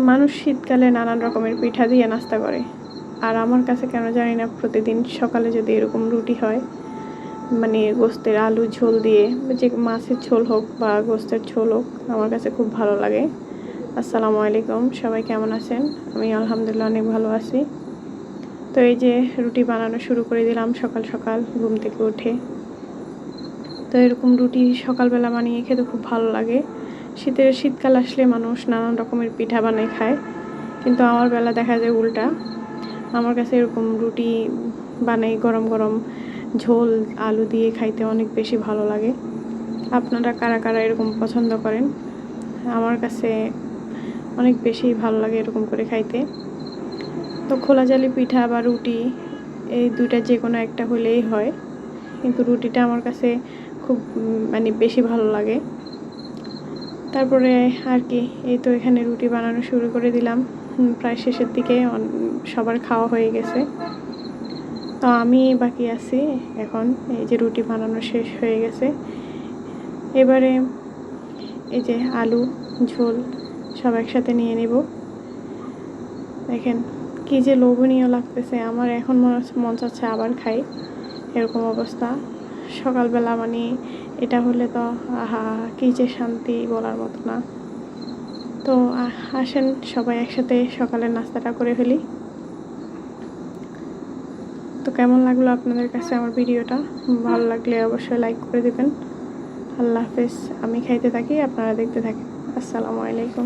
মানুষ শীতকালে নানান রকমের পিঠা দিয়ে নাস্তা করে। আর আমার কাছে কেন জানি না, প্রতিদিন সকালে যদি এরকম রুটি হয় মানে গোস্তের আলু ঝোল দিয়ে, যে মাছের ঝোল হোক বা গোস্তের ঝোল হোক, আমার কাছে খুব ভালো লাগে। আসসালামু আলাইকুম, সবাই কেমন আছেন? আমি আলহামদুলিল্লাহ অনেক ভালো আছি। তো এই যে রুটি বানানো শুরু করে দিলাম সকাল সকাল, ঘুম থেকে উঠে। তো এরকম রুটি সকালবেলা বানিয়ে খেতে খুব ভালো লাগে। শীতের শীতকাল আসলে মানুষ নানান রকমের পিঠা বানায় খায়। কিন্তু আমার বেলা দেখা যায় উল্টা। আমার কাছে এরকম রুটি বানাই গরম গরম, ঝোল, আলু দিয়ে খাইতে অনেক বেশি ভালো লাগে। আপনারা কারা কারা এরকম পছন্দ করেন? আমার কাছে অনেক বেশি ভালো লাগে এরকম করে খাইতে। তো খোলা জালি পিঠা বা রুটি, এই দুইটা যে কোনো একটা হলেই হয়। কিন্তু রুটিটা আমার কাছে খুব মানে বেশি ভালো লাগে। তারপরে আর কি, এই তো এখানে রুটি বানানো শুরু করে দিলাম। প্রায় শেষের দিকে সবার খাওয়া হয়ে গেছে। তো আমি বাকি আছি এখন, এই যে রুটি বানানো শেষ হয়ে গেছে। এবারে এই যে আলু, ঝোল সব একসাথে নিয়ে নেব। দেখেন কি যে লোভনীয় লাগতেছে, আমার এখন মনে চাচ্ছে আবার খাই। এরকম অবস্থা। সকালবেলা মানে এটা হলে তো আহা, কি যে শান্তি বলার মতো না। তো আসেন সবাই একসাথে সকালের নাস্তাটা করে ফেলি। তো কেমন লাগল আপনাদের কাছে আমার ভিডিওটা? ভালো লাগলে অবশ্যই লাইক করে দিবেন। আল্লাহ হাফেজ, আমি খাইতে থাকি, আপনারা দেখতে থাকেন। আসসালামু আলাইকুম।